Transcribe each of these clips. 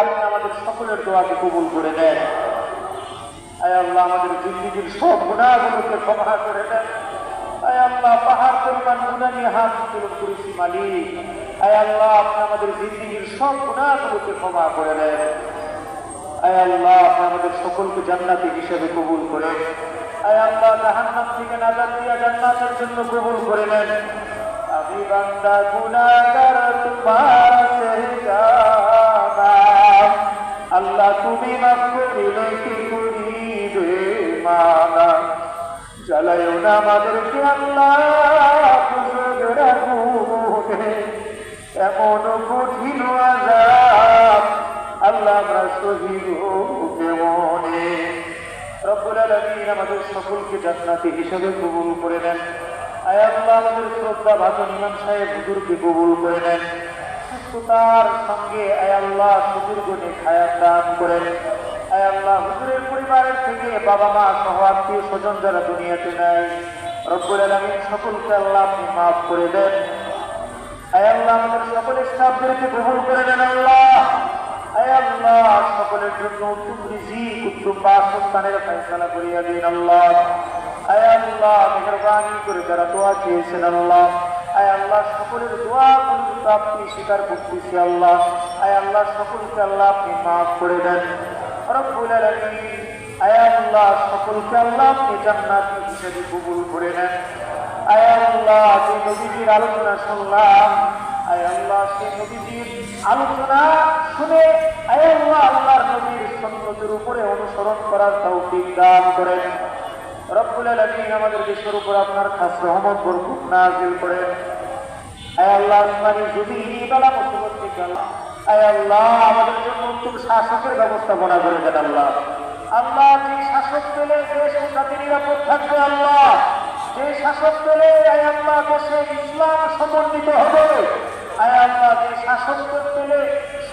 আপনি আমাদের সকলের দোয়াকে কবুল করে দেন আয় আল্লাহ, আমাদের জিন্দিগির সব গুণাগুলোকে ক্ষমা করে দেন। আয় আল্লাহ, পাহাড় পরিমাণ গুণা নিয়ে হাত উত্তোলন করেছি, মালিক। আয় আল্লাহ, আপনি আমাদের জিন্দিগির সব গুণাগুলোকে ক্ষমা করে দেন। আয় আল্লাহ, আপনি আমাদের সকলকে জান্নাতি হিসেবে কবুল করে আয় আল্লাহ, জাহান্নাম থেকে নাজাত দিয়া জান্নাতের জন্য কবুল করে নেন। আমি বান্দা, গুনাহগার তোমার মাফ করিলে কি করিবে মানা জ্বালায়ও না আমাদেরকে আল্লাহ রাখুনে এমন কঠিন আজাব আল্লাহ আমরা সহিব কেমনে রব্বুল আলামিন আমাদের সকলকে জান্নাতি হিসেবে কবুল করে নেন আয় আল্লাহ আমাদের শ্রদ্ধা ভাজন ইমাম সাহেব হুজুরকে কবুল করে নেন সুস্থতার সঙ্গে আয়াল্লাহ আল্লাহ সুদীর্ঘ খায়াত দান করেন। আয় আল্লাহ হুজুরের পরিবারের থেকে বাবা মা সহ আত্মীয় স্বজন যারা দুনিয়াতে নেয় রব্বুল আলামিন সকলকে আল্লাহ আপনি মাফ করে দেন। আয় আল্লাহ আমাদের সকলের স্টাফদেরকে গ্রহণ করে নেন আল্লাহ। আয়াল্লাহ সকলের জন্য উত্তম রিজিক, উত্তম বাসস্থানের ফয়সালা করিয়া দিন আল্লাহ। আয়াল্লাহ মেহরবানি করে যারা দোয়া চেয়েছেন আল্লাহ। আয় আল্লাহ সকলের দোয়া গুলো আপনি স্বীকার করতেছি আল্লাহ। আয় আল্লাহ সকলকে আল্লাহ আপনি মাফ করে দেন। আয় আল্লাহ সকলকে আল্লাহ আপনি জান্নাতি হিসেবে কবুল করে নেন। আয় আল্লাহ যে নবীজির আলোচনা শুনলাম, আয় আল্লাহ সেই নবীজির আলোচনা শুনে আয় আল্লাহ আল্লাহর নবীর সন্ন্যতের উপরে অনুসরণ করার তৌফিক দান করেন। রব্বুল আলামিন আমাদের দেশের উপর আপনার খাস রহমত, বরকত নাযিল করেন। আয় আল্লাহ, আসমানি যদি বেলা মুসিবত আয় আল্লাহ, আমাদের জন্য উত্তম শাসকের ব্যবস্থাপনা করে দেন আল্লাহ। আল্লাহ, যে শাসক পেলে দেশ উন্নতি নিরাপদ থাকবে আল্লাহ। যে শাসক পেলে, আয় আল্লাহ, দেশে ইসলাম সমন্বিত হবে। আয় আল্লাহ, যে শাসক পেলে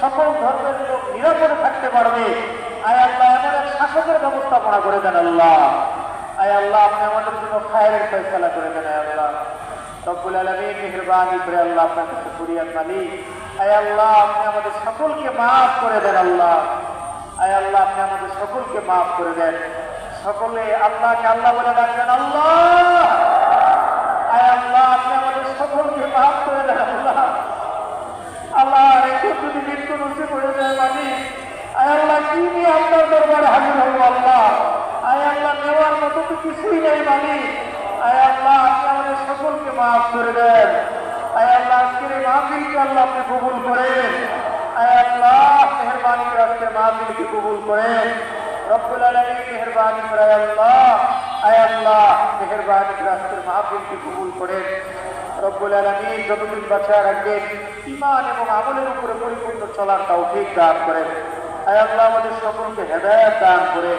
সকল ধর্মের লোক নিরাপদে থাকতে পারবে। আয় আল্লাহ, এমন শাসকের ব্যবস্থাপনা করে দেন আল্লাহ। আয় আল্লাহ, আপনি আমাদের জন্য খায়ের ফয়সালা করে দেন, আয় আল্লাহ। রব্বুল আলমীর মেহরবানি করে আল্লাহ আপনার কাছে ফরিয়াদ মালিক। আয় আল্লাহ, আপনি আমাদের সকলকে মাফ করে দেন, আল্লাহ। আয় আল্লাহ, আপনি আমাদের সকলকে মাফ করে দেন। সকলে আল্লাহকে আল্লাহ বলে ডাকবেন, আল্লাহ! মতো তো কিছুই নেই মালিক। আয় আল্লাহ, আপনি আমাদের সকলকে মাফ করে দেন। আয় আল্লাহ, আজকের এই মাহফিলকে আল্লাহ আপনি কবুল করেন। আয় আল্লাহ, মেহরবানি করে আজকের মাহফিলকে কবুল করেন। রব্বুল আলমী মেহরবানি করে আল্লাহ। আয় আল্লাহ, মেহরবানি করে আজকের মাহফিলকে কবুল করেন। রব্বুল আলমী যতদিন বাচ্চা রাখবেন ইমান এবং আমলের উপরে পরিপূর্ণ চলার তাও ঠিক দান করেন। আয় আল্লাহ, আমাদের সকলকে হেদায়ত দান করে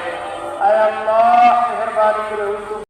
আয় আল্লাহ মেহরবানি করে উত্তম